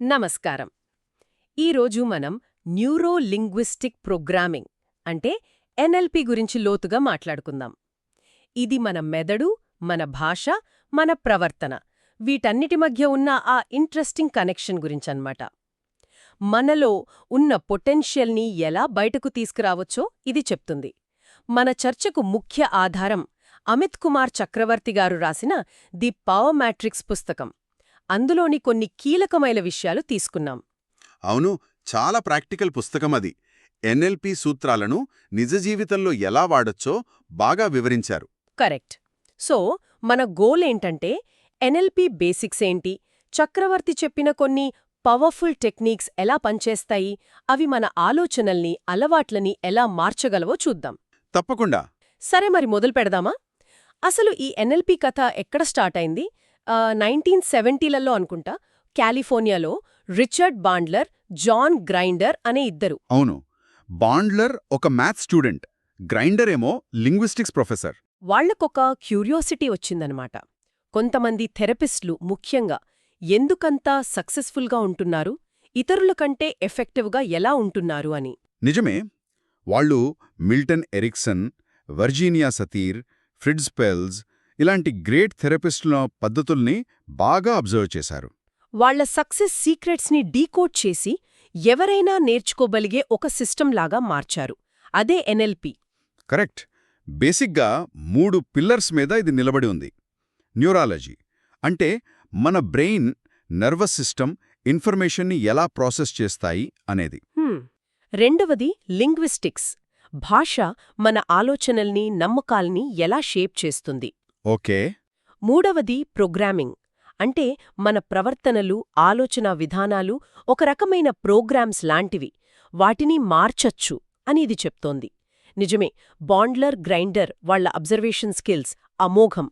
నమస్కారం. ఈరోజు మనం న్యూరో లింగ్విస్టిక్ ప్రోగ్రామింగ్ అంటే ఎన్ఎల్పి గురించి లోతుగా మాట్లాడుకుందాం. ఇది మన మెదడు మన భాష మన ప్రవర్తన. వీటన్నిటి మధ్య ఉన్న ఆ ఇంట్రెస్టింగ్ కనెక్షన్ గురించన్నమాట. మనలో ఉన్న పొటెన్షియల్ని ఎలా బయటకు తీసుకురావచ్చో ఇది చెప్తుంది. మన చర్చకు ముఖ్య ఆధారం అమిత్ కుమార్ చక్రవర్తి గారు రాసిన ది పవర్ మ్యాట్రిక్స్ పుస్తకం. అందులోని కొన్ని కీలకమైన విషయాలు తీసుకున్నాం. అవును చాలా ప్రాక్టికల్ పుస్తకం అది. ఎన్ఎల్పి సూత్రాలను నిజ జీవితంలో ఎలా వాడొచ్చో బాగా వివరించారు. కరెక్ట్. సో మన గోల్ ఏంటంటే ఎన్ఎల్పి బేసిక్స్ ఏంటి? చక్రవర్తి చెప్పిన కొన్ని పవర్ఫుల్ టెక్నిక్స్ ఎలా పనిచేస్తాయి? అవి మన ఆలోచనల్ని అలవాట్లని ఎలా మార్చగలవో చూద్దాం. తప్పకుండా. సరే మరి మొదలు పెడదామా? అసలు ఈ ఎన్ఎల్పి కథ ఎక్కడ స్టార్ట్ అయింది? నైన్టీన్ సెవెంటీలలో అనుకుంటా కాలిఫోర్నియాలో రిచర్డ్ బాండ్లర్ జాన్ గ్రైండర్ అనే ఇద్దరు. అవును. బాండ్లర్ ఒక మ్యాథ్స్ స్టూడెంట్. గ్రైండర్ ఏమో లింగ్విస్టిక్స్ ప్రొఫెసర్. వాళ్ళకొక క్యూరియాసిటీ వచ్చిందనమాట. కొంతమంది థెరపిస్టులు ముఖ్యంగా ఎందుకంతా సక్సెస్ఫుల్గా ఉంటున్నారు? ఇతరుల కంటే ఎఫెక్టివ్గా ఎలా ఉంటున్నారు అని. నిజమే. వాళ్ళు Milton Erickson Virginia Satir Fritz Perls ఇలాంటి గ్రేట్ థెరపిస్టుల పద్ధతుల్ని బాగా అబ్జర్వ్ చేశారు. వాళ్ళ సక్సెస్ సీక్రెట్స్ని డీకోడ్ చేసి ఎవరైనా నేర్చుకోగలిగే ఒక సిస్టమ్ లాగా మార్చారు. అదే ఎన్ఎల్పి. కరెక్ట్. బేసిక్గా మూడు పిల్లర్స్ మీద ఇది నిలబడి ఉంది. న్యూరాలజీ. అంటే మన బ్రెయిన్ నర్వస్ సిస్టమ్ ఇన్ఫర్మేషన్ని ఎలా ప్రాసెస్ చేస్తాయి అనేది. రెండవది లింగ్విస్టిక్స్. భాష మన ఆలోచనల్ని నమ్మకాల్ని ఎలా షేప్ చేస్తుంది. ఓకే. మూడవది ప్రోగ్రామింగ్. అంటే మన ప్రవర్తనలు ఆలోచన విధానాలు ఒక రకమైన ప్రోగ్రామ్స్ లాంటివి. వాటిని మార్చచ్చు అని ఇది చెప్తోంది. నిజమే బాండ్లర్ గ్రైండర్ వాళ్ళ అబ్జర్వేషన్ స్కిల్స్ అమోఘం.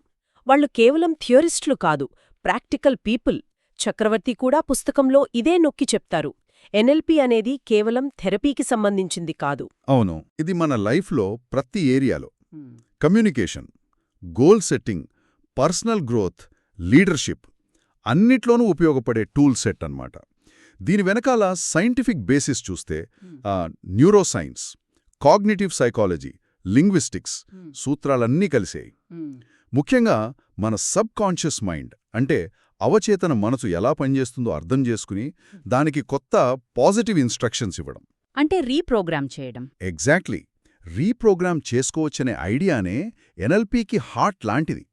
వాళ్ళు కేవలం థియరిస్టులు కాదు ప్రాక్టికల్ పీపుల్. చక్రవర్తి కూడా పుస్తకంలో ఇదే నొక్కి చెప్తారు. ఎన్ఎల్పి అనేది కేవలం థెరపీకి సంబంధించింది కాదు. అవును. ఇది మన లైఫ్లో ప్రతి ఏరియాలో. Communication. Goal setting personal growth leadership అన్నిట్లోనూ ఉపయోగపడే టూల్ సెట్ అన్నమాట. దీని వెనకాల సైంటిఫిక్ బేసిస్ చూస్తే న్యూరోసైన్స్ కాగ్నిటివ్ సైకాలజీ లింగ్విస్టిక్స్ సూత్రాలన్నీ కలిసాయి. ముఖ్యంగా మన సబ్ కాన్షియస్ మైండ్ అంటే అవచేతన మనసు ఎలా పనిచేస్తుందో అర్థం చేసుకుని దానికి కొత్త పాజిటివ్ ఇన్స్ట్రక్షన్స్ ఇవ్వడం. అంటే రీప్రోగ్రామ్ చేయడం. ఎగ్జాక్ట్లీ. రీప్రోగ్రామ్ చేసుకోవచ్చనే ఐడియానే ఎన్ఎల్పీకి హార్ట్ లాంటిది.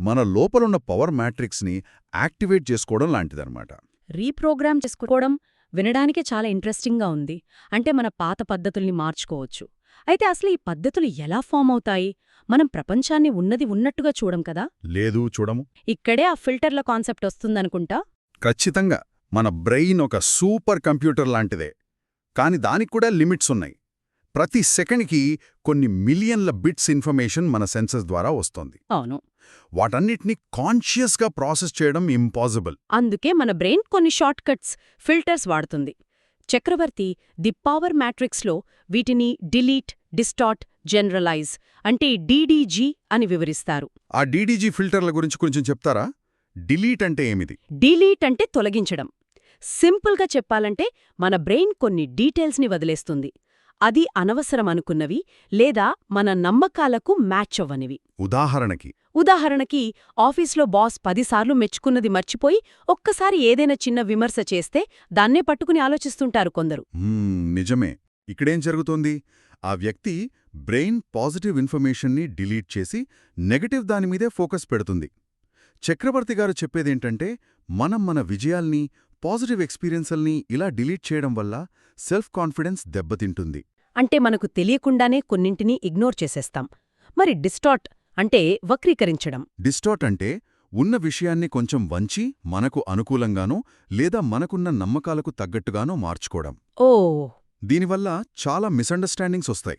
మన లోపలున్న పవర్ మ్యాట్రిక్స్ని యాక్టివేట్ చేసుకోవడం లాంటిదన్నమాట. రీప్రోగ్రామ్ చేసుకోవడం వినడానికే చాలా ఇంట్రెస్టింగ్గా ఉంది. అంటే మన పాత పద్ధతుల్ని మార్చుకోవచ్చు. అయితే అసలు ఈ పద్ధతులు ఎలా ఫామ్ అవుతాయి? మనం ప్రపంచాన్ని ఉన్నది ఉన్నట్టుగా చూడం కదా? లేదు చూడము. ఇక్కడే ఆ ఫిల్టర్ల కాన్సెప్ట్ వస్తుందనుకుంటా? ఖచ్చితంగా. మన బ్రెయిన్ ఒక సూపర్ కంప్యూటర్ లాంటిదే. కాని దానికి కూడా లిమిట్స్ ఉన్నాయి. ప్రతి సెకండ్కి కొన్ని మిలియన్ల బిట్స్ ఇన్ఫర్మేషన్ మన సెన్సెస్ ద్వారా వస్తోంది. అవును. వాటన్నిటినీ కాన్షియస్గా ప్రాసెస్ చేయడం ఇంపాసిబుల్. అందుకే మన బ్రెయిన్ కొన్ని షార్ట్ కట్స్ ఫిల్టర్స్ వాడుతుంది. చక్రవర్తి ది పవర్ మ్యాట్రిక్స్లో వీటిని డిలీట్ డిస్టార్ట్ జనరలైజ్ అంటే డీడీజీ అని వివరిస్తారు. ఆ డీడీజీ ఫిల్టర్ల గురించి కొంచెం చెప్తారా? డిలీట్ అంటే ఏమిది? డిలీట్ అంటే తొలగించడం. సింపుల్గా చెప్పాలంటే మన బ్రెయిన్ కొన్ని డీటెయిల్స్ని వదిలేస్తుంది. అది అనవసరం అనుకున్నవి లేదా మన నమ్మకాలకు మ్యాచ్ అవ్వనివి. ఉదాహరణకి ఉదాహరణకి ఆఫీస్లో బాస్ పదిసార్లు మెచ్చుకున్నది మర్చిపోయి ఒక్కసారి ఏదైనా చిన్న విమర్శ చేస్తే దాన్నే పట్టుకుని ఆలోచిస్తుంటారు కొందరు. నిజమే. ఇక్కడేం జరుగుతోంది? ఆ వ్యక్తి బ్రెయిన్ పాజిటివ్ ఇన్ఫర్మేషన్ని డిలీట్ చేసి నెగటివ్ దానిమీదే ఫోకస్ పెడుతుంది. చక్రవర్తి గారు చెప్పేదేంటంటే మనం మన విజయాల్ని పాజిటివ్ ఎక్స్పీరియన్సల్ని ఇలా డిలీట్ చేయడం వల్ల సెల్ఫ్ కాన్ఫిడెన్స్ దెబ్బతింటుంది. అంటే మనకు తెలియకుండానే కొన్నింటిని ఇగ్నోర్ చేసేస్తాం. మరి డిస్టార్ట్ అంటే వక్రీకరించడం. డిస్టార్ట్ అంటే ఉన్న విషయాన్ని కొంచెం వంచి మనకు అనుకూలంగానో లేదా మనకున్న నమ్మకాలకు తగ్గట్టుగానో మార్చుకోవడం. ఓ! దీనివల్ల చాలా మిస్అండర్స్టాండింగ్స్ వస్తాయి.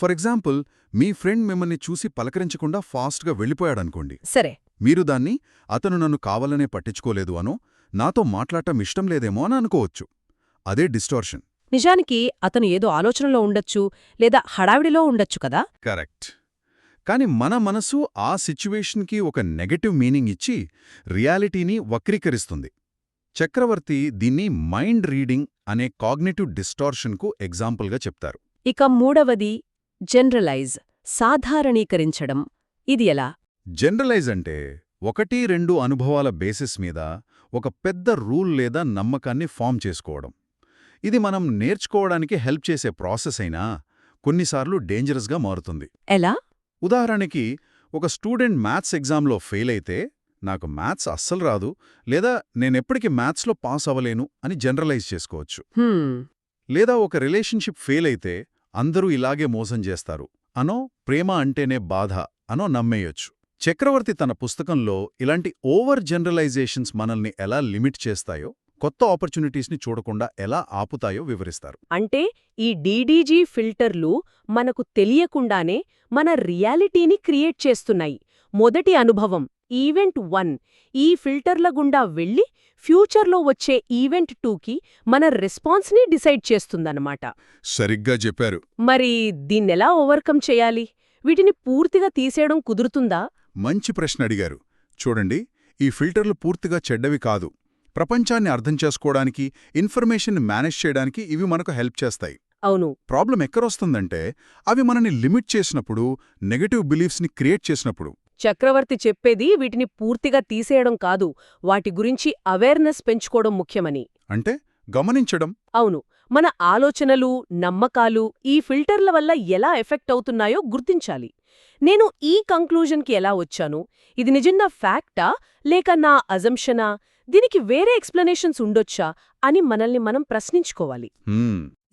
ఫర్ ఎగ్జాంపుల్ మీ ఫ్రెండ్ మిమ్మల్ని చూసి పలకరించకుండా ఫాస్ట్గా వెళ్ళిపోయాడనుకోండి. సరే. మీరు దాన్ని అతను నన్ను కావాలనే పట్టించుకోలేదు అనో నాతో మాట్లాడటం ఇష్టం లేదేమో అని అనుకోవచ్చు. అదే డిస్టార్షన్. నిజానికి అతను ఏదో ఆలోచనలో ఉండొచ్చు లేదా హడావిడిలో ఉండొచ్చు కదా? కరెక్ట్. కాని మన మనసు ఆ సిచ్యువేషన్కి ఒక నెగటివ్ మీనింగ్ ఇచ్చి రియాలిటీని వక్రీకరిస్తుంది. చక్రవర్తి దీన్ని మైండ్ రీడింగ్ అనే కాగ్నిటివ్ డిస్టార్షన్కు ఎగ్జాంపుల్గా చెప్తారు. ఇక మూడవది జనరలైజ్ సాధారణీకరించడం. ఇది ఎలా? జనరలైజ్ అంటే ఒకటి రెండు అనుభవాల బేసిస్ మీద ఒక పెద్ద రూల్ లేదా నమ్మకాన్ని ఫామ్ చేసుకోవడం. ఇది మనం నేర్చుకోవడానికి హెల్ప్ చేసే ప్రాసెస్ అయినా కొన్నిసార్లు డేంజరస్గా మారుతుంది. ఎలా? ఉదాహరణకి ఒక స్టూడెంట్ మ్యాథ్స్ ఎగ్జామ్లో ఫెయిల్ అయితే నాకు మ్యాథ్స్ అస్సలు రాదు లేదా నేనెప్పటికీ మ్యాథ్స్లో పాస్ అవ్వలేను అని జనరలైజ్ చేసుకోవచ్చు. లేదా ఒక రిలేషన్షిప్ ఫెయిల్ అయితే అందరూ ఇలాగే మోసం చేస్తారు. అనో ప్రేమ అంటేనే బాధ అనో నమ్మేయొచ్చు. చక్రవర్తి తన పుస్తకంలో ఇలాంటి ఓవర్ జనరలైజేషన్స్ మనల్ని ఎలా లిమిట్ చేస్తాయో కొత్త ఆపర్చునిటీస్ని చూడకుండా ఎలా ఆపుతాయో వివరిస్తారు. అంటే ఈ డీడీజీ ఫిల్టర్లు మనకు తెలియకుండానే మన రియాలిటీని క్రియేట్ చేస్తున్నాయి. మొదటి అనుభవం ఈవెంట్ వన్ ఈ ఫిల్టర్ల గుండా వెళ్ళి ఫ్యూచర్లో వచ్చే ఈవెంట్ టూకి మన రెస్పాన్స్ని డిసైడ్ చేస్తుందన్నమాట. సరిగ్గా చెప్పారు. మరి దీన్నెలా ఓవర్కమ్ చేయాలి? వీటిని పూర్తిగా తీసేయడం కుదురుతుందా? మంచి ప్రశ్న అడిగారు. చూడండి ఈ ఫిల్టర్లు పూర్తిగా చెడ్డవి కాదు. ప్రపంచాన్ని అర్థం చేసుకోవడానికి ఇన్ఫర్మేషన్ మేనేజ్ చేయడానికి ఇవి మనకు హెల్ప్ చేస్తాయి. అవును. ప్రాబ్లం ఎక్కడొస్తుందంటే అవి మనని లిమిట్ చేసినప్పుడు నెగటివ్ బిలీఫ్స్ని క్రియేట్ చేసినప్పుడు. చక్రవర్తి చెప్పేది వీటిని పూర్తిగా తీసేయడం కాదు. వాటి గురించి అవేర్నెస్ పెంచుకోవడం ముఖ్యమని. అంటే గమనించడం. అవును. మన ఆలోచనలు నమ్మకాలు ఈ ఫిల్టర్ల వల్ల ఎలా ఎఫెక్ట్ అవుతున్నాయో గుర్తించాలి. నేను ఈ కంక్లూజన్కి ఎలా వచ్చాను? ఇది నిజంగా ఫ్యాక్టా? లేక నా అజంప్షనా? దీనికి వేరే ఎక్స్ప్లెనేషన్స్ ఉండొచ్చా? అని మనల్ని మనం ప్రశ్నించుకోవాలి.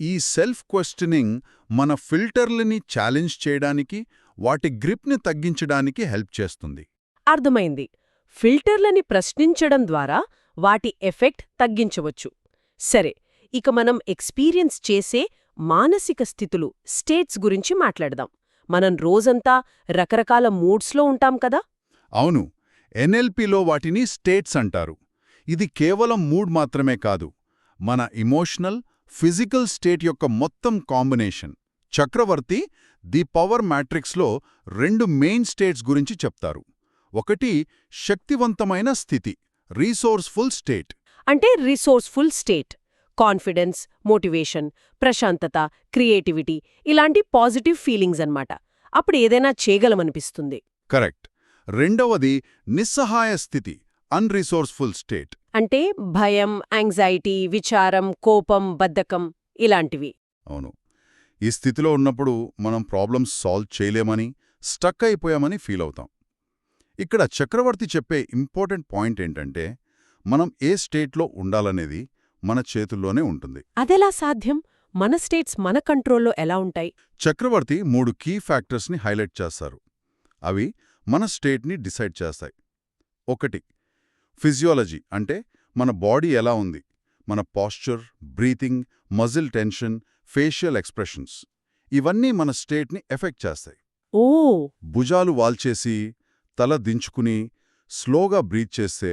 ఈ సెల్ఫ్ క్వశ్చనింగ్ మన ఫిల్టర్లని ఛాలెంజ్ చేయడానికి వాటి గ్రిప్ని తగ్గించడానికి హెల్ప్ చేస్తుంది. అర్థమైంది. ఫిల్టర్లని ప్రశ్నించడం ద్వారా వాటి ఎఫెక్ట్ తగ్గించవచ్చు. సరే ఇక మనం ఎక్స్పీరియన్స్ చేసే మానసిక స్థితులు స్టేట్స్ గురించి మాట్లాడదాం. మనం రోజంతా రకరకాల మూడ్స్లో ఉంటాం కదా? అవును. ఎన్ఎల్పిలో వాటిని స్టేట్స్ అంటారు. ఇది కేవలం మూడ్ మాత్రమే కాదు మన ఇమోషనల్ ఫిజికల్ స్టేట్ యొక్క మొత్తం కాంబినేషన్. చక్రవర్తి ది పవర్ మ్యాట్రిక్స్లో రెండు మెయిన్ స్టేట్స్ గురించి చెప్తారు. ఒకటి శక్తివంతమైన స్థితి రీసోర్స్ఫుల్ స్టేట్. అంటే రిసోర్స్ఫుల్ స్టేట్. కాన్ఫిడెన్స్ మోటివేషన్ ప్రశాంతత క్రియేటివిటీ ఇలాంటి పాజిటివ్ ఫీలింగ్స్ అన్నమాట. అప్పుడు ఏదైనా చేయగలమనిపిస్తుంది. కరెక్ట్. రెండవది నిస్సహాయ స్థితి అన్రిసోర్స్ఫుల్ స్టేట్. అంటే భయం యాంగ్జైటీ విచారం కోపం బద్ధకం ఇలాంటివి. అవును. ఈ స్థితిలో ఉన్నప్పుడు మనం ప్రాబ్లమ్స్ సాల్వ్ చేయలేమని స్టక్ అయిపోయామని ఫీల్ అవుతాం. ఇక్కడ చక్రవర్తి చెప్పే ఇంపార్టెంట్ పాయింట్ ఏంటంటే మనం ఏ స్టేట్లో ఉండాలనేది మన చేతుల్లోనే ఉంటుంది. అదెలా సాధ్యం? మన స్టేట్స్ మన కంట్రోల్లో ఎలా ఉంటాయి? చక్రవర్తి మూడు కీ ఫ్యాక్టర్స్ని హైలైట్ చేస్తారు. అవి మన స్టేట్ని డిసైడ్ చేస్తాయి. ఒకటి ఫిజియాలజీ అంటే మన బాడీ ఎలా ఉంది? మన posture breathing muscle tension facial expressions ఇవన్నీ మన స్టేట్ని ఎఫెక్ట్ చేస్తాయి. ఓ! భుజాలు వాల్చేసి తల దించుకుని స్లోగా బ్రీత్ చేస్తే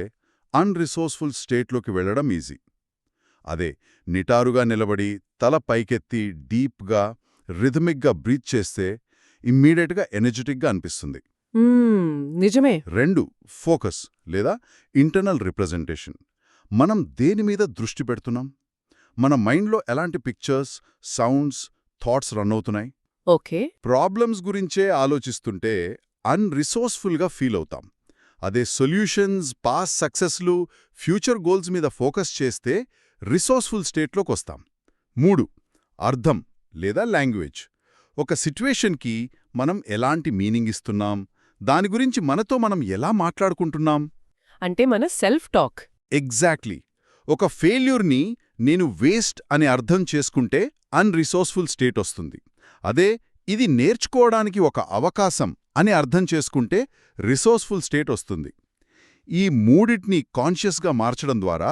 అన్రిసోర్స్ఫుల్ స్టేట్లోకి వెళ్ళడం ఈజీ. అదే నిటారుగా నిలబడి తల పైకెత్తి డీప్గా రిథమిక్గా బ్రీత్ చేస్తే ఇమ్మీడియట్గా ఎనర్జెటిక్గా అనిపిస్తుంది. నిజమే. రెండు ఫోకస్ లేదా ఇంటర్నల్ రిప్రజెంటేషన్. మనం దేని మీద దృష్టి పెడుతున్నాం? మన మైండ్లో ఎలాంటి పిక్చర్స్ సౌండ్స్ థాట్స్ రన్ అవుతున్నాయి? ఓకే. ప్రాబ్లమ్స్ గురించే ఆలోచిస్తుంటే అన్రిసోర్స్ఫుల్గా ఫీల్ అవుతాం. అదే సొల్యూషన్స్ పాస్ సక్సెస్లు ఫ్యూచర్ గోల్స్ మీద ఫోకస్ చేస్తే రిసోర్స్ఫుల్ స్టేట్లోకి వస్తాం మూడు అర్థం లేదా లాంగ్వేజ్. ఒక సిట్యుయేషన్కి మనం ఎలాంటి మీనింగ్ ఇస్తున్నాం? దాని గురించి మనతో మనం ఎలా మాట్లాడుకుంటున్నాం? అంటే మన సెల్ఫ్ టాక్. ఎగ్జాక్ట్లీ. ఒక ఫెయిల్యూర్ని నేను వేస్ట్ అని అర్థం చేసుకుంటే అన్రిసోర్స్ఫుల్ స్టేట్ వస్తుంది అదే ఇది నేర్చుకోవడానికి ఒక అవకాశం అని అర్థం చేసుకుంటే రిసోర్స్ఫుల్ స్టేట్ వస్తుంది ఈ మూడిటిని కాన్షియస్గా మార్చడం ద్వారా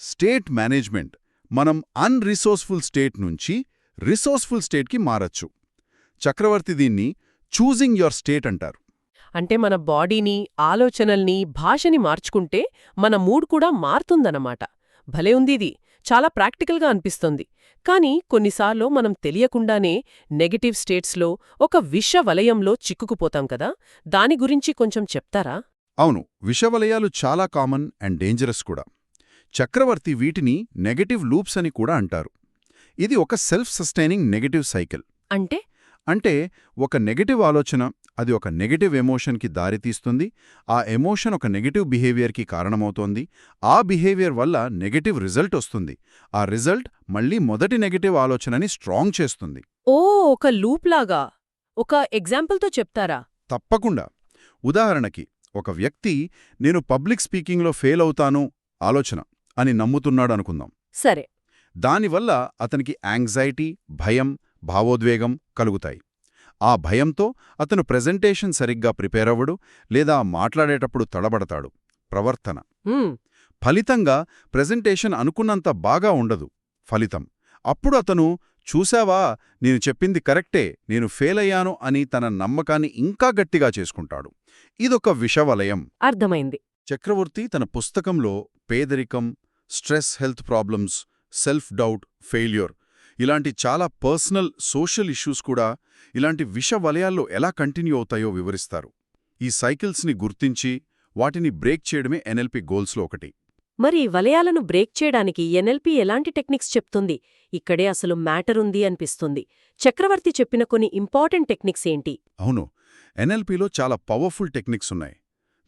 స్టేట్ మేనేజ్మెంట్ మనం అన్రిసోర్స్ఫుల్ స్టేట్ నుంచి రిసోర్స్ఫుల్ స్టేట్కి మారచ్చు. చక్రవర్తి దీన్ని చూజింగ్ యోర్ స్టేట్ అంటారు. అంటే మన బాడీని ఆలోచనల్ని భాషని మార్చుకుంటే మన మూడ్ కూడా మారుతుందన్నమాట. భలే ఉంది ఇది చాలా ప్రాక్టికల్గా అనిపిస్తుంది. కానీ కొన్నిసార్లు మనం తెలియకుండానే నెగటివ్ స్టేట్స్లో ఒక విష వలయంలో చిక్కుకుపోతాం కదా? దాని గురించి కొంచెం చెప్తారా? అవును. విషవలయాలు చాలా కామన్ అండ్ డేంజరస్ కూడా. చక్రవర్తి వీటిని నెగటివ్ లూప్స్ అని కూడా అంటారు. ఇది ఒక సెల్ఫ్ సస్టైనింగ్ నెగటివ్ సైకిల్ అంటే? అంటే ఒక నెగటివ్ ఆలోచన అది ఒక నెగటివ్ ఎమోషన్కి దారితీస్తుంది ఆ ఎమోషన్ ఒక నెగటివ్ బిహేవియర్కి కారణమవుతోంది ఆ బిహేవియర్ వల్ల నెగటివ్ రిజల్ట్ వస్తుంది. ఆ రిజల్ట్ మళ్ళీ మొదటి నెగటివ్ ఆలోచనని స్ట్రాంగ్ చేస్తుంది. ఓ ఒక లూప్ లాగా. ఒక ఎగ్జాంపుల్తో చెప్తారా? తప్పకుండా. ఉదాహరణకి ఒక వ్యక్తి నేను పబ్లిక్ స్పీకింగ్లో ఫెయిల్ అవుతాను ఆలోచన. అని నమ్ముతున్నాడు అనుకుందాం సరే. దానివల్ల అతనికి యాంగ్జైటీ భయం భావోద్వేగం కలుగుతాయి. ఆ భయంతో అతను ప్రెజెంటేషన్ సరిగ్గా ప్రిపేర్ అవ్వడు లేదా మాట్లాడేటప్పుడు తడబడతాడు. ప్రవర్తన. ఫలితంగా ప్రెజెంటేషన్ అనుకున్నంత బాగా ఉండదు. ఫలితం. అప్పుడు అతను చూశావా? నేను చెప్పింది కరెక్టే. నేను ఫెయిల్ అయ్యాను అని తన నమ్మకాన్ని ఇంకా గట్టిగా చేసుకుంటాడు. ఇదొక విషవలయం. అర్థమైంది. చక్రవర్తి తన పుస్తకంలో పేదరికం stress health problems self doubt failure. ఇలాంటి చాలా పర్సనల్ సోషల్ ఇష్యూస్ కూడా ఇలాంటి విష వలయాల్లో ఎలా కంటిన్యూ అవుతాయో వివరిస్తారు. ఈ సైకిల్స్ని గుర్తించి వాటిని బ్రేక్ చేయడమే ఎన్ఎల్పి గోల్స్లో ఒకటి. మరి ఈ వలయాలను బ్రేక్ చేయడానికి ఎన్ఎల్పి ఎలాంటి టెక్నిక్స్ చెప్తుంది? ఇక్కడే అసలు మ్యాటర్ ఉంది అనిపిస్తుంది. చక్రవర్తి చెప్పిన కొన్ని ఇంపార్టెంట్ టెక్నిక్స్ ఏంటి? అవును. ఎన్ఎల్పిలో చాలా పవర్ఫుల్ టెక్నిక్స్ ఉన్నాయి.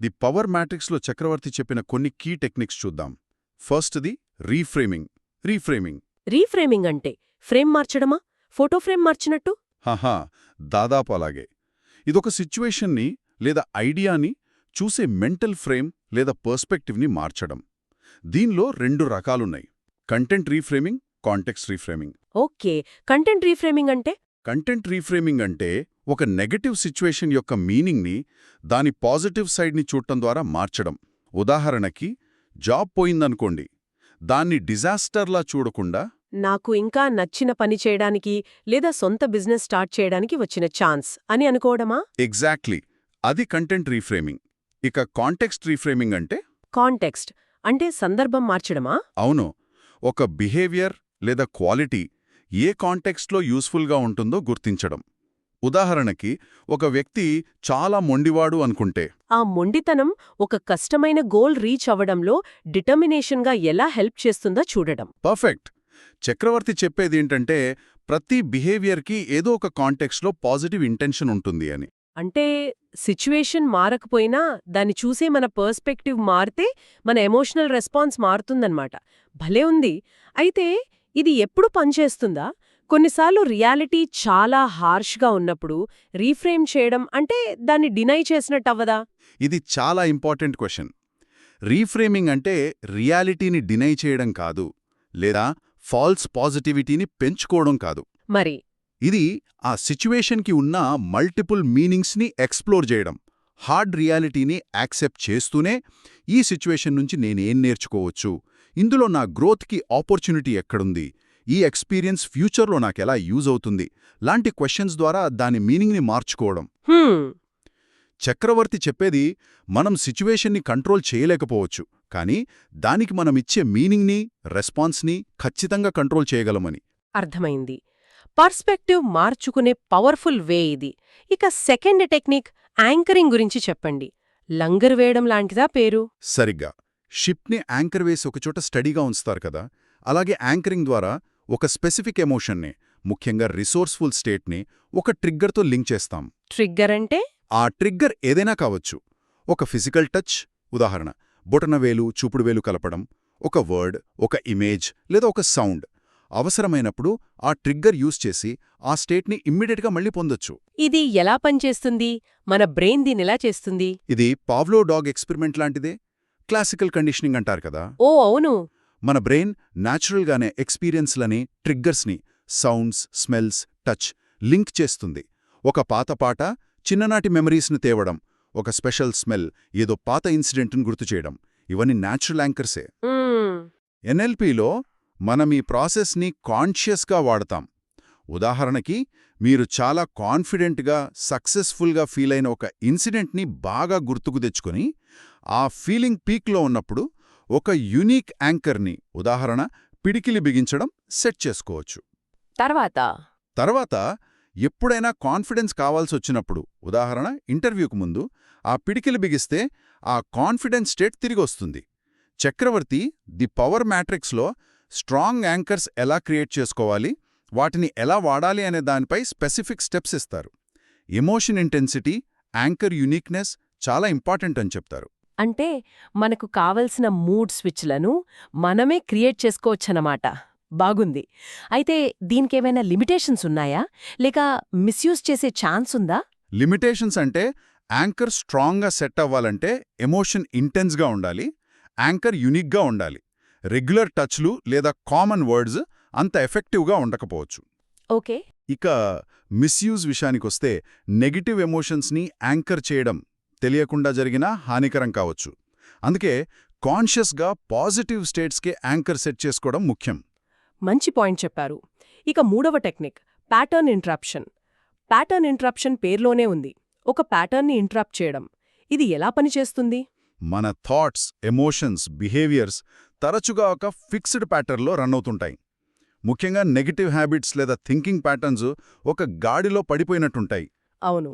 ది పవర్ మ్యాట్రిక్స్లో చక్రవర్తి చెప్పిన కొన్ని కీ టెక్నిక్స్ చూద్దాం. ఫస్ట్ది రీఫ్రేమింగ్. రీఫ్రేమింగ్. రీఫ్రేమింగ్ అంటే ఫ్రేమ్ మార్చడమా? ఫోటో ఫ్రేమ్ మార్చినట్టు? హాహా దాదాపు అలాగే. ఇదొక సిచ్యువేషన్ని లేదా ఐడియాని చూసే మెంటల్ ఫ్రేమ్ లేదా పర్స్పెక్టివ్ని మార్చడం. దీనిలో రెండు రకాలున్నాయి. Content reframing context reframing. Okay. Content reframing అంటే? కంటెంట్ రీఫ్రేమింగ్ అంటే ఒక నెగటివ్ సిచ్యువేషన్ యొక్క మీనింగ్ని దాని పాజిటివ్ సైడ్ని చూడటం ద్వారా మార్చడం. ఉదాహరణకి జాబ్ పోయిందనుకోండి దాన్ని డిజాస్టర్లా చూడకుండా నాకు ఇంకా నచ్చిన పని చేయడానికి లేదా సొంత బిజినెస్ స్టార్ట్ చేయడానికి వచ్చిన ఛాన్స్ అని అనుకోవడమా? ఎగ్జాక్ట్లీ. అది కంటెంట్ రీఫ్రేమింగ్. ఇక కాంటెక్స్ట్ రీఫ్రేమింగ్ అంటే? కాంటెక్స్ట్. అంటే సందర్భం మార్చడమా? అవును. ఒక బిహేవియర్ లేదా క్వాలిటీ ఏ కాంటెక్స్ట్లో యూస్ఫుల్గా ఉంటుందో గుర్తించడం. ఉదాహరణకి ఒక వ్యక్తి చాలా మొండివాడు అనుకుంటే. ఆ మొండితనం ఒక కష్టమైన గోల్ రీచ్ అవ్వడంలో డిటర్మినేషన్గా ఎలా హెల్ప్ చేస్తుందో చూడడం. పర్ఫెక్ట్! చక్రవర్తి చెప్పేదేంటంటే ప్రతి బిహేవియర్కి ఏదో ఒక కాంటెక్స్ట్లో పాజిటివ్ ఇంటెన్షన్ ఉంటుంది అని. అంటే సిచ్యువేషన్ మారకపోయినా దాన్ని చూసే మన పర్స్పెక్టివ్ మారితే మన ఎమోషనల్ రెస్పాన్స్ మారుతుందన్నమాట. భలే ఉంది! అయితే ఇది ఎప్పుడు పనిచేస్తుందా? కొన్నిసార్లు రియాలిటీ చాలా హార్ష్గా ఉన్నప్పుడు రీఫ్రేమ్ చేయడం అంటే దాన్ని డినై చేసినట్టవ్వదా? ఇది చాలా ఇంపార్టెంట్ క్వశ్చన్. రీఫ్రేమింగ్ అంటే రియాలిటీని డినై చేయడం కాదు లేదా ఫాల్స్ పాజిటివిటీని పెంచుకోవడం కాదు. మరి? ఇది ఆ సిచ్యువేషన్కి ఉన్న మల్టిపుల్ మీనింగ్స్ని ఎక్స్ప్లోర్ చేయడం హార్డ్ రియాలిటీని యాక్సెప్ట్ చేస్తూనే ఈ సిచ్యువేషన్ నుంచి నేనేం నేర్చుకోవచ్చు ఇందులో నా గ్రోత్కి ఆపర్చునిటీ ఎక్కడుంది ఈ ఎక్స్పీరియన్స్ ఫ్యూచర్లో నాకెలా యూజ్ అవుతుంది? లాంటి క్వశ్చన్స్ ద్వారా దాని మీనింగ్ని మార్చుకోవడం. చక్రవర్తి చెప్పేది మనం సిచ్యువేషన్ని కంట్రోల్ చేయలేకపోవచ్చు కానీ దానికి మనమిచ్చే మీనింగ్ని రెస్పాన్స్ని ఖచ్చితంగా కంట్రోల్ చేయగలమని. అర్థమైంది. పర్స్పెక్టివ్ మార్చుకునే పవర్ఫుల్ వే ఇది. ఇక సెకండ్ టెక్నిక్ యాంకరింగ్ గురించి చెప్పండి. లంగర్ వేయడం లాంటిదా పేరు? సరిగ్గా. షిప్ని యాంకర్ వేసి ఒకచోట స్టడీగా ఉంచుతారు కదా అలాగే యాంకరింగ్ ద్వారా ఒక స్పెసిఫిక్ ఎమోషన్ని ముఖ్యంగా రిసోర్స్ఫుల్ స్టేట్ని ఒక ట్రిగ్గర్తో లింక్ చేస్తాం. ట్రిగ్గర్ అంటే? ఆ ట్రిగ్గర్ ఏదైనా కావచ్చు. ఒక ఫిజికల్ టచ్ ఉదాహరణ బొటనవేలు చూపుడువేలు కలపడం ఒక వర్డ్ ఒక ఇమేజ్ లేదా ఒక సౌండ్. అవసరమైనప్పుడు ఆ ట్రిగ్గర్ యూజ్ చేసి ఆ స్టేట్ని ఇమ్మీడియట్గా మళ్ళీ పొందొచ్చు. ఇది ఎలా పనిచేస్తుంది? మన బ్రెయిన్ దీనిలా చేస్తుంది? ఇది పావ్లో డాగ్ ఎక్స్పెరిమెంట్ లాంటిదే? క్లాసికల్ కండిషనింగ్ అంటారు కదా? ఓ అవును. మన బ్రెయిన్ న్యాచురల్గానే ఎక్స్పీరియన్స్లని ట్రిగ్గర్స్ని సౌండ్స్ స్మెల్స్ టచ్ లింక్ చేస్తుంది. ఒక పాత పాట చిన్ననాటి మెమరీస్ని తేవడం ఒక స్పెషల్ స్మెల్ ఏదో పాత ఇన్సిడెంట్ని గుర్తు చేయడం ఇవన్నీ న్యాచురల్ యాంకర్సే. ఎన్ఎల్పిలో మనం ఈ ప్రాసెస్ని కాన్షియస్గా వాడతాం. ఉదాహరణకి మీరు చాలా కాన్ఫిడెంట్గా సక్సెస్ఫుల్గా ఫీల్ అయిన ఒక ఇన్సిడెంట్ని బాగా గుర్తుకు తెచ్చుకొని ఆ ఫీలింగ్ పీక్లో ఉన్నప్పుడు ఒక యునీక్ యాంకర్ని ఉదాహరణ పిడికిలి బిగించడం సెట్ చేసుకోవచ్చు. తర్వాత? తర్వాత ఎప్పుడైనా కాన్ఫిడెన్స్ కావాల్సొచ్చినప్పుడు ఉదాహరణ ఇంటర్వ్యూకు ముందు ఆ పిడికిలి బిగిస్తే ఆ కాన్ఫిడెన్స్ స్టేట్ తిరిగొస్తుంది చక్రవర్తి ది పవర్ మ్యాట్రిక్స్లో స్ట్రాంగ్ యాంకర్స్ ఎలా క్రియేట్ చేసుకోవాలి వాటిని ఎలా వాడాలి అనే దానిపై స్పెసిఫిక్ స్టెప్స్ ఇస్తారు. ఎమోషన్ ఇంటెన్సిటీ యాంకర్ యునిక్నెస్ చాలా ఇంపార్టెంట్ అని చెప్తారు. అంటే మనకు కావలసిన మూడ్ స్విచ్లను మనమే క్రియేట్ చేసుకోవచ్చనమాట బాగుంది. అయితే దీనికేమైనా లిమిటేషన్స్ ఉన్నాయా? లేక మిస్యూజ్ చేసే ఛాన్స్ ఉందా? లిమిటేషన్స్ అంటే యాంకర్ స్ట్రాంగ్గా సెట్ అవ్వాలంటే ఎమోషన్ ఇంటెన్స్గా ఉండాలి యాంకర్ యునిక్గా ఉండాలి. రెగ్యులర్ టచ్లు లేదా కామన్ వర్డ్స్ అంత ఎఫెక్టివ్గా ఉండకపోవచ్చు. ఓకే. ఇక మిస్యూజ్ విషయానికొస్తే నెగిటివ్ ఎమోషన్స్ని యాంకర్ చేయడం తెలియకుండా జరిగినా హానికరం కావచ్చు. అందుకే కాన్షియస్గా పాజిటివ్ స్టేట్స్కే యాంకర్ సెట్ చేసుకోవడం ముఖ్యం. మంచి పాయింట్ చెప్పారు. ఇక మూడవ technique pattern interruption. Pattern interruption పేర్లోనే ఉంది. ఒక ప్యాటర్న్ని ఇంట్రాప్ట్ చేయడం. ఇది ఎలా పనిచేస్తుంది మన థాట్స్ ఎమోషన్స్ బిహేవియర్స్ తరచుగా ఒక ఫిక్స్డ్ ప్యాటర్న్లో రన్ అవుతుంటాయి. ముఖ్యంగా నెగిటివ్ హ్యాబిట్స్ లేదా థింకింగ్ ప్యాటర్న్స్ ఒక గాడిలో పడిపోయినట్టుంటాయి. అవును.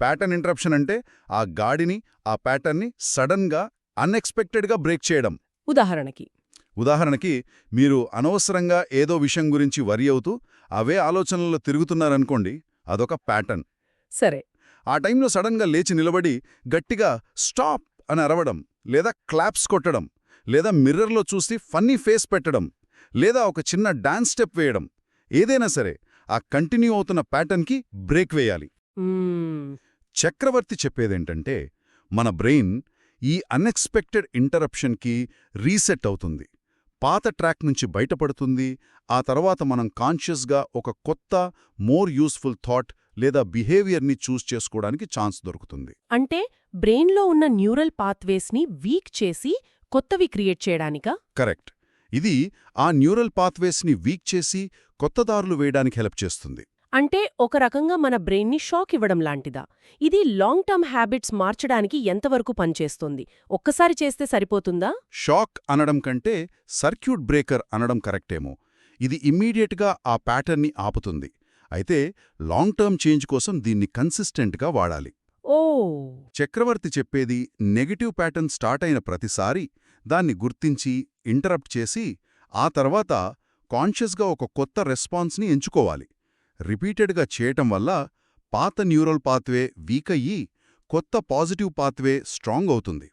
ప్యాటర్న్ ఇంటరప్షన్ అంటే ఆ గాడిని ఆ ప్యాటర్న్ని సడన్గా అన్ఎక్స్పెక్టెడ్గా బ్రేక్ చేయడం. ఉదాహరణకి. ఉదాహరణకి మీరు అనవసరంగా ఏదో విషయం గురించి వరి అవుతూ అవే ఆలోచనల్లో తిరుగుతున్నారనుకోండి అదొక ప్యాటర్న్ సరే. ఆ టైంలో సడన్గా లేచి నిలబడి గట్టిగా స్టాప్ అని అరవడం లేదా క్లాప్స్ కొట్టడం లేదా మిర్రర్లో చూసి ఫన్నీ ఫేస్ పెట్టడం లేదా ఒక చిన్న డాన్స్ స్టెప్ వేయడం ఏదైనా సరే ఆ కంటిన్యూ అవుతున్న ప్యాటర్న్కి బ్రేక్ వేయాలి. చక్రవర్తి చెప్పేదేంటంటే మన బ్రెయిన్ ఈ అన్ఎక్స్పెక్టెడ్ ఇంటరప్షన్కి రీసెట్ అవుతుంది. పాత ట్రాక్ నుంచి బయటపడుతుంది. ఆ తర్వాత మనం కాన్షియస్గా ఒక కొత్త మోర్ యూస్ఫుల్ థాట్ లేదా బిహేవియర్ని చూస్ చేసుకోవడానికి ఛాన్స్ దొరుకుతుంది. అంటే బ్రెయిన్లో ఉన్న న్యూరల్ పాత్వేస్ని వీక్ చేసి కొత్తవి క్రియేట్ చేయడానికా? కరెక్ట్. ఇది ఆ న్యూరల్ పాత్వేస్ని వీక్ చేసి కొత్త దారులు వేయడానికి హెల్ప్ చేస్తుంది. అంటే ఒక రకంగా మన బ్రెయిన్ని షాక్ ఇవ్వడం లాంటిదా. ఇది లాంగ్ టర్మ్ హ్యాబిట్స్ మార్చడానికి ఎంతవరకు పనిచేస్తుంది? ఒక్కసారి చేస్తే సరిపోతుందా? షాక్ అనడం కంటే సర్క్యూట్ బ్రేకర్ అనడం కరెక్టేమో. ఇది ఇమ్మీడియట్గా ఆ ప్యాటర్న్ని ఆపుతుంది. అయితే లాంగ్ టర్మ్ చేంజ్ కోసం దీన్ని కన్సిస్టెంట్గా వాడాలి. ఓ! చక్రవర్తి చెప్పేది నెగటివ్ ప్యాటర్న్ స్టార్ట్ అయిన ప్రతిసారి దాన్ని గుర్తించి ఇంటరప్ట్ చేసి ఆ తర్వాత కాన్షియస్గా ఒక కొత్త రెస్పాన్స్ని ఎంచుకోవాలి. రిపీటెడ్గా చేయటం వల్ల పాత న్యూరల్ పాత్వే వీక్ అయ్యి కొత్త పాజిటివ్ పాత్వే స్ట్రాంగ్ అవుతుంది.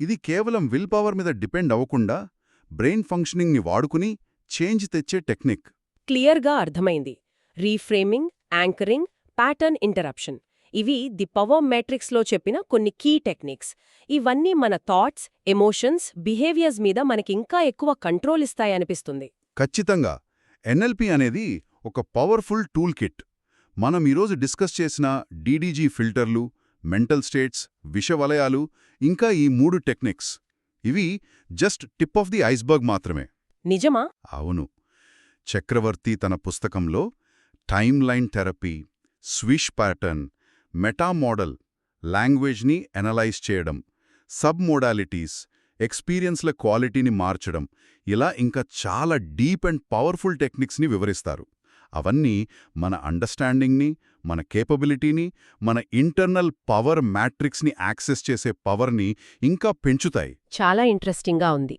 ఇది కేవలం విల్ పవర్ మీద డిపెండ్ అవ్వకుండా బ్రెయిన్ ఫంక్షనింగ్ని వాడుకుని చేంజ్ తెచ్చే టెక్నిక్. క్లియర్గా అర్థమైంది. Reframing anchoring pattern interruption. ఇవి ది పవర్ మ్యాట్రిక్స్లో చెప్పిన కొన్ని కీ టెక్నిక్స్. ఇవన్నీ మన థాట్స్ ఎమోషన్స్ బిహేవియర్స్ మీద మనకింకా ఎక్కువ కంట్రోల్ ఇస్తాయనిపిస్తుంది. ఖచ్చితంగా. ఎన్ఎల్పి అనేది ఒక పవర్ఫుల్ టూల్ కిట్ మనం ఈరోజు డిస్కస్ చేసిన డీడీజీ ఫిల్టర్లు మెంటల్ స్టేట్స్ విషవలయాలు ఇంకా ఈ మూడు టెక్నిక్స్. ఇవి just tip of the iceberg మాత్రమే. నిజమా? అవును. చక్రవర్తి తన పుస్తకంలో time line therapy swish pattern meta model లాంగ్వేజ్ని analyse చేయడం సబ్ మోడాలిటీస్ ఎక్స్పీరియన్స్ల క్వాలిటీని మార్చడం ఇలా ఇంకా చాలా డీప్ అండ్ పవర్ఫుల్ టెక్నిక్స్ని వివరిస్తారు. అవన్నీ మన అండర్స్టాండింగ్ని మన కేపబిలిటీని మన ఇంటర్నల్ పవర్ మ్యాట్రిక్స్ని యాక్సెస్ చేసే పవర్ని ఇంకా పెంచుతాయి. చాలా ఇంట్రెస్టింగ్గా ఉంది.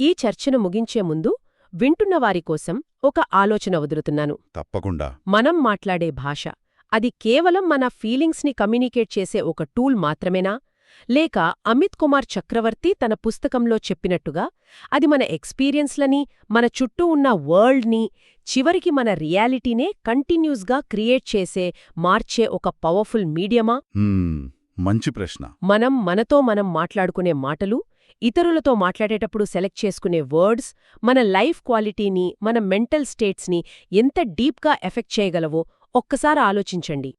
ఈ చర్చను ముగించే ముందు వింటున్న వారి కోసం ఒక ఆలోచన వదులుతున్నాను. తప్పకుండా. మనం మాట్లాడే భాష అది కేవలం మన ఫీలింగ్స్ని కమ్యూనికేట్ చేసే ఒక టూల్ మాత్రమేనా? లేక అమిత్ కుమార్ చక్రవర్తి తన పుస్తకంలో చెప్పినట్టుగా అది మన ఎక్స్పీరియన్స్లని మన చుట్టూ ఉన్న వరల్డ్ని చివరికి మన రియాలిటీనే కంటిన్యూస్గా క్రియేట్ చేసే మార్చే ఒక పవర్ఫుల్ మీడియమా? మంచి ప్రశ్న. మనం మనతో మనం మాట్లాడుకునే మాటలు ఇతరులతో మాట్లాడేటప్పుడు సెలెక్ట్ చేసుకునే వర్డ్స్ మన లైఫ్ క్వాలిటీని మన మెంటల్ స్టేట్స్ని ఎంత డీప్గా ఎఫెక్ట్ చేయగలవో ఒక్కసారి ఆలోచించండి.